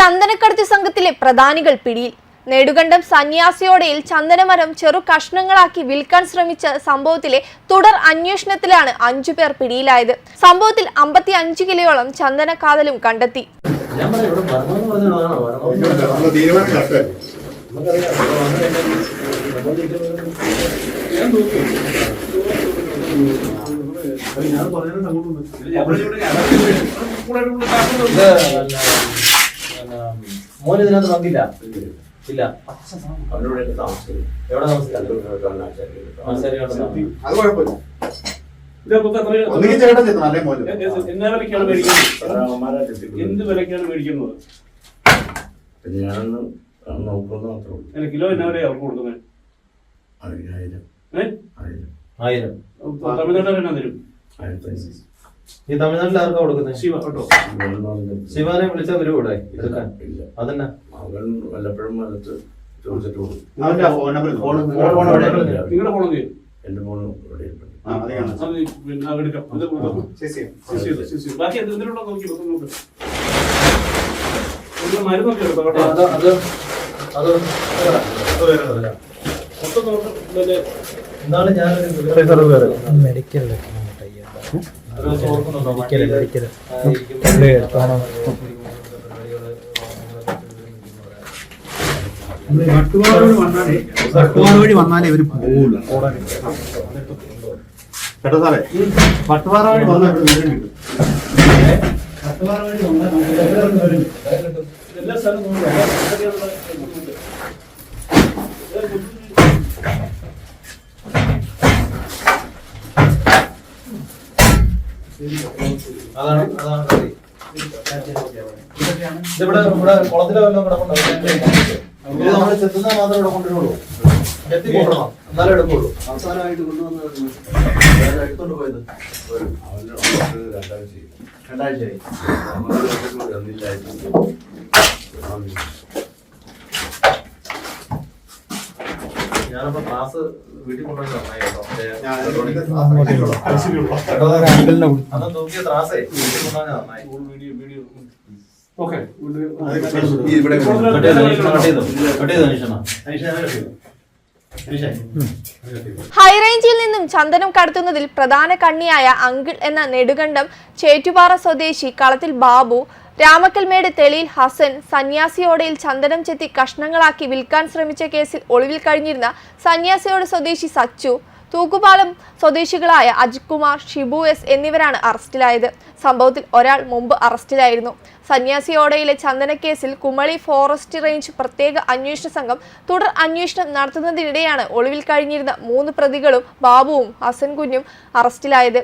ചന്ദനക്കടത്ത് സംഘത്തിലെ പ്രധാനികൾ പിടിയിൽ. നെടുകണ്ടം സന്യാസിയോടയിൽ ചന്ദനമരം ചെറു കഷ്ണങ്ങളാക്കി വിൽക്കാൻ ശ്രമിച്ച സംഭവത്തിലെ തുടർ അന്വേഷണത്തിലാണ് അഞ്ചു പേർ പിടിയിലായത്. സംഭവത്തിൽ അമ്പത്തി അഞ്ച് കിലോയോളം ചന്ദന കാതലും കണ്ടെത്തി. ഞാൻ മോൻ ഇതിനകത്ത് പങ്കില്ല. ഇല്ല. അവനോട് താമസിക്കുന്നു എവിടെ അത് കുഴപ്പമില്ല. എന്ത് വിലക്കാണ് മേടിക്കുന്നത്? ഞാനൊന്ന് നോക്കുന്നു മാത്രമേ ഉള്ളൂ. അല്ല കിലോ എന്നാ വിലയാ അവർക്ക് കൊടുക്കുന്നത്? ആയിരം. ആയിരം. ആയിരം. തമിഴ്നാട്ടിൽ എന്നാ തരും? ആയിരത്തി ഈ തമിഴ്നാട്ടിൽ ആർക്കാ കൊടുക്കുന്നത് ശിവ കേട്ടോ. ശിവനെ വിളിച്ചാൽ വരും ഇവിടെ എടുക്കാൻ അതന്നെ? അവൻ വല്ലപ്പോഴും വലത്ത് ചോദിച്ചിട്ട് പോകും അവന്റെ ഫോൺ നമ്പർ ഫോൺ ഫോൺ നിങ്ങളുടെ ഫോൺ എന്റെ ഫോൺ ഇവിടെ. ബാക്കി നോക്കി നോക്ക്, നോക്ക്. ഒരു മരുന്നൊക്കെ എടുത്തോ കേട്ടോ. അത് അത് അത് മൊത്തം നോക്ക് പിന്നെ ഇന്നാൾ ഞാനൊരു മെഡിക്കൽ ഒരു പുള്ളി എടുത്തോണം. പട്ടുപാറ വഴി വന്നാലേ ഇവർ പോകൂല കേട്ടോ സാറേ? പട്ടുപാറ വഴി വന്നാൽ പട്ടുപാറ വഴി വന്നാൽ. എല്ലാ സ്ഥലവും നോക്കുക. എല്ലാ സ്ഥലവും അതാണ് അതാണ് കറി ഇതിവിടെ ഇവിടെ കുളത്തിലെ വല്ലതും കിടപ്പുണ്ടോ ഇത് നമ്മൾ ചെത്തുന്ന മാത്രമേ ഇവിടെ കൊണ്ടുവരുള്ളൂ. കൊണ്ടുവരണം. എന്നാലേ എടുക്കുള്ളൂ. അവസാനമായിട്ട് കൊണ്ടുവന്നത് എടുത്തോണ്ട് പോയത്. രണ്ടാഴ്ചയായി. രണ്ടാഴ്ചയായി. ഞാനപ്പോ ക്ലാസ് വീട്ടിൽ നന്നായി കേട്ടോ അന്ന് വീട്ടിൽ നന്നായി വീഡിയോ വീഡിയോ ഓക്കെ ഇവിടെ ഹൈറേഞ്ചിൽ നിന്നും ചന്ദനം കടത്തുന്നതിൽ പ്രധാന കണ്ണിയായ അങ്കിൾ എന്ന നെടുകണ്ടം ചേറ്റുപാറ സ്വദേശി കളത്തിൽ ബാബു രാമക്കൽമേട് തെളിയിൽ ഹസൻ സന്യാസിയോടയിൽ ചന്ദനം ചെത്തി കഷ്ണങ്ങളാക്കി വിൽക്കാൻ ശ്രമിച്ച കേസിൽ ഒളിവിൽ കഴിഞ്ഞിരുന്ന സന്യാസിയോട് സ്വദേശി സച്ചു തൂക്കുപാലം സ്വദേശികളായ അജിത് കുമാർ ഷിബു എസ് എന്നിവരാണ് അറസ്റ്റിലായത്. സംഭവത്തിൽ ഒരാൾ മുമ്പ് അറസ്റ്റിലായിരുന്നു. സന്യാസിയോടയിലെ ചന്ദനക്കേസിൽ കുമളി ഫോറസ്റ്റ് റേഞ്ച് പ്രത്യേക അന്വേഷണ സംഘം തുടർ അന്വേഷണം നടത്തുന്നതിനിടെയാണ് ഒളിവിൽ കഴിഞ്ഞിരുന്ന മൂന്ന് പ്രതികളും ബാബുവും ഹസൻ കുഞ്ഞും അറസ്റ്റിലായത്.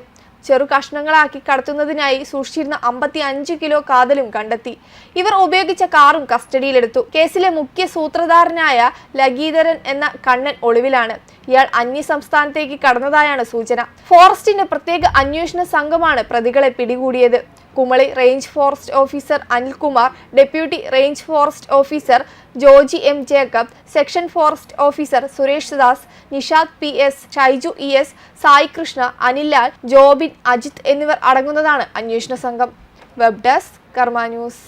ചെറു കഷ്ണങ്ങളാക്കി കടത്തുന്നതിനായി സൂക്ഷിച്ചിരുന്ന അമ്പത്തി അഞ്ച് കിലോ കാതലും കണ്ടെത്തി. ഇവർ ഉപയോഗിച്ച കാറും കസ്റ്റഡിയിലെടുത്തു. കേസിലെ മുഖ്യ സൂത്രധാരനായ ലഗീധരൻ എന്ന കണ്ണൻ ഒളിവിലാണ്. ഇയാൾ അന്യ സംസ്ഥാനത്തേക്ക് കടന്നതായാണ് സൂചന. ഫോറസ്റ്റിന്റെ പ്രത്യേക അന്വേഷണ സംഘമാണ് പ്രതികളെ പിടികൂടിയത്. Kumily range forest officer Anilkumar deputy range forest officer Joji M Jacob section forest officer Suresh Das Nishad P S Shaiju E S Sai Krishna Anillal Jobin Ajith എന്നിവർ അടങ്ങുന്നതാണ് അന്വേഷണ സംഘം. Web desk Karma news.